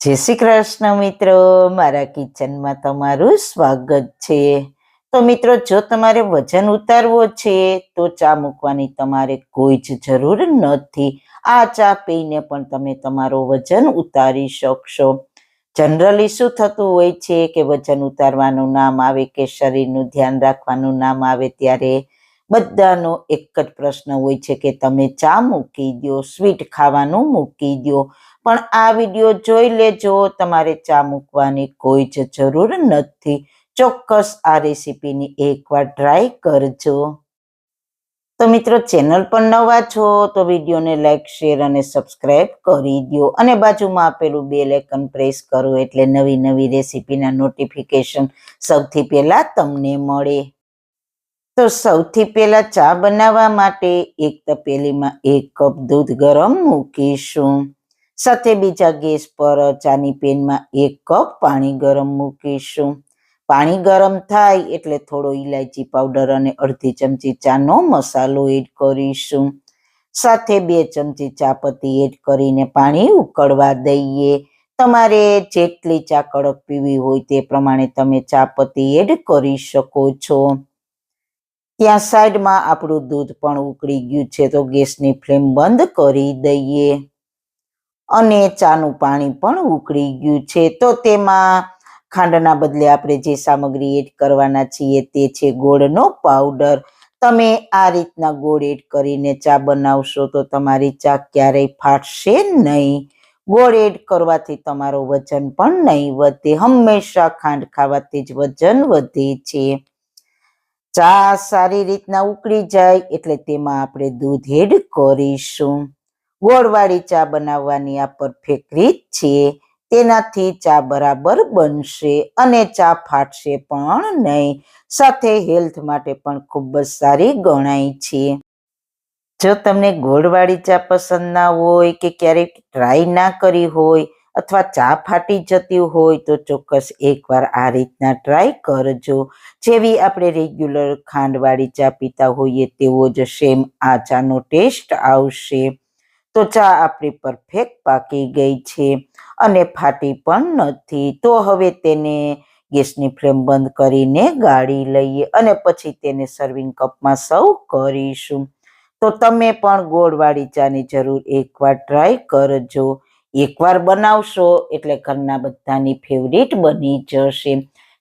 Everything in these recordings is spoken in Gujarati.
જય શ્રી કૃષ્ણ મિત્રો, મારા કિચનમાં તમારું સ્વાગત છે. તો મિત્રો, જો તમારે વજન ઉતારવો છે, તો ચા મૂકવાની તમારે કોઈ જ જરૂર નથી. આ ચા પીને પણ તમે તમારો વજન ઉતારી શકશો. જનરલી શું થતું હોય છે કે વજન ઉતારવાનું નામ આવે કે શરીરનું ધ્યાન રાખવાનું નામ આવે ત્યારે બધાનો એક જ પ્રશ્ન હોય છે કે તમે ચા મૂકી દો સ્વીટ ખાવાનું મૂકી દો પણ આ વીડિયો જોઈ લેજો, તમારે ચા મૂકવાની કોઈ જ જરૂર નથી. ચોક્કસ આ રેસીપીની એકવાર ટ્રાય કરજો. તો મિત્રો, ચેનલ પર નવા છો તો વિડીયોને લાઇક શેર અને સબસ્ક્રાઇબ કરી દો અને બાજુમાં આપેલું બે લેકન પ્રેસ કરો એટલે નવી નવી રેસીપીના નોટિફિકેશન સૌથી પહેલાં તમને મળે. તો સૌથી પહેલાં ચા બનાવવા માટે એક તપેલીમાં એક કપ દૂધ ગરમ મૂકીશું. સાથે બીજા ગેસ પર ચાની પેનમાં એક કપ પાણી ગરમ મૂકીશું. પાણી ગરમ થાય એટલે થોડો ઇલાયચી પાવડર અને અડધી ચમચી ચાનો મસાલો એડ કરીશું. સાથે બે ચમચી ચાપત્તી એડ કરીને પાણી ઉકળવા દઈએ. તમારે જેટલી ચા કડક પીવી હોય તે પ્રમાણે તમે ચાપત્તી એડ કરી શકો છો. ત્યાં સાઈડમાં આપણું દૂધ પણ ઉકળી ગયું છે તો ગેસની ફ્લેમ બંધ કરી દઈએ. અને ચાનું પાણી પણ ઉકળી ગયું છે તો તેમાં ખાંડના બદલે આપણે જે સામગ્રી એડ કરવાના છીએ તે છે ગોળનો પાવડર. તમે આ રીતના ગોળ એડ કરીને ચા બનાવશો તો તમારી ચા ક્યારેય ફાટશે નહીં. ગોળ એડ કરવાથી તમારો વજન પણ નહીં વધે. હંમેશા ખાંડ ખાવાથી જ વજન વધે છે. ચા સારી રીતના ઉકળી જાય એટલે તેમાં આપણે દૂધ એડ કરીશું. ગોળવાળી ચા બનાવવાની આ પરફેક્ટ રીત છે. તેનાથી ચા બરાબર બનશે અને ચા ફાટશે પણ નહીં. સાથે હેલ્થ માટે પણ ખૂબ જ સારી ગણાય છે. જો તમને ગોળવાળી ચા પસંદ ના હોય કે ક્યારેક ટ્રાય ના કરી હોય અથવા ચા ફાટી જતી હોય તો ચોક્કસ એકવાર આ રીતના ટ્રાય કરજો. જેવી આપણે રેગ્યુલર ખાંડવાળી ચા પીતા હોઈએ તેવો જ સેમ આ ચાનો ટેસ્ટ આવશે. તો ચા આપણી પરફેક્ટ પાકી ગઈ છે અને ફાટી પણ નથી. તો હવે તેને ગેસની ફ્લેમ બંધ કરીને ગાળી લઈએ અને પછી તેને સર્વિંગ કપમાં સર્વ કરીશું. તો તમે પણ ગોળવાળી ચાની જરૂર એકવાર ટ્રાય કરજો. એકવાર બનાવશો એટલે ઘરના બધાની ફેવરિટ બની જશે.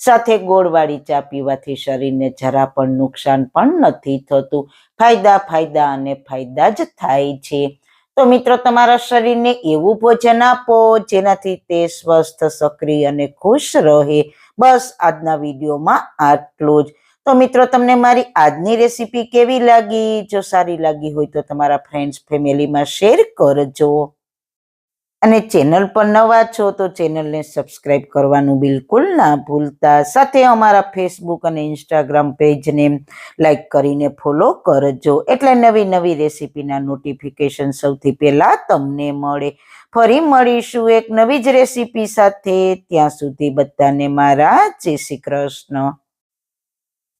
સાથે ગોળવાળી ચા પીવાથી શરીરને જરા પણ નુકસાન પણ નથી થતું. ફાયદા ફાયદા અને ફાયદા જ થાય છે. તો મિત્રો, તમારા શરીરને એવું ભોજન આપો જેનાથી તે સ્વસ્થ, સક્રિય અને ખુશ રહે. બસ આજના વિડીયોમાં આટલું જ. તો મિત્રો, તમને મારી આજની રેસીપી કેવી લાગી? જો સારી લાગી હોય તો તમારા ફ્રેન્ડ્સ ફેમિલીમાં શેર કરજો. અને ચેનલ પર નવા છો તો ચેનલને સબસ્ક્રાઇબ કરવાનું બિલકુલ ના ભૂલતા. સાથે અમારા ફેસબુક અને ઇન્સ્ટાગ્રામ પેજને લાઈક કરીને ફોલો કરજો. એટલે નવી નવી રેસીપીના નોટિફિકેશન સૌથી પહેલાં તમને મળે. ફરી મળીશું એક નવી જ રેસીપી સાથે. ત્યાં સુધી બધાને મારા જય શ્રી કૃષ્ણ.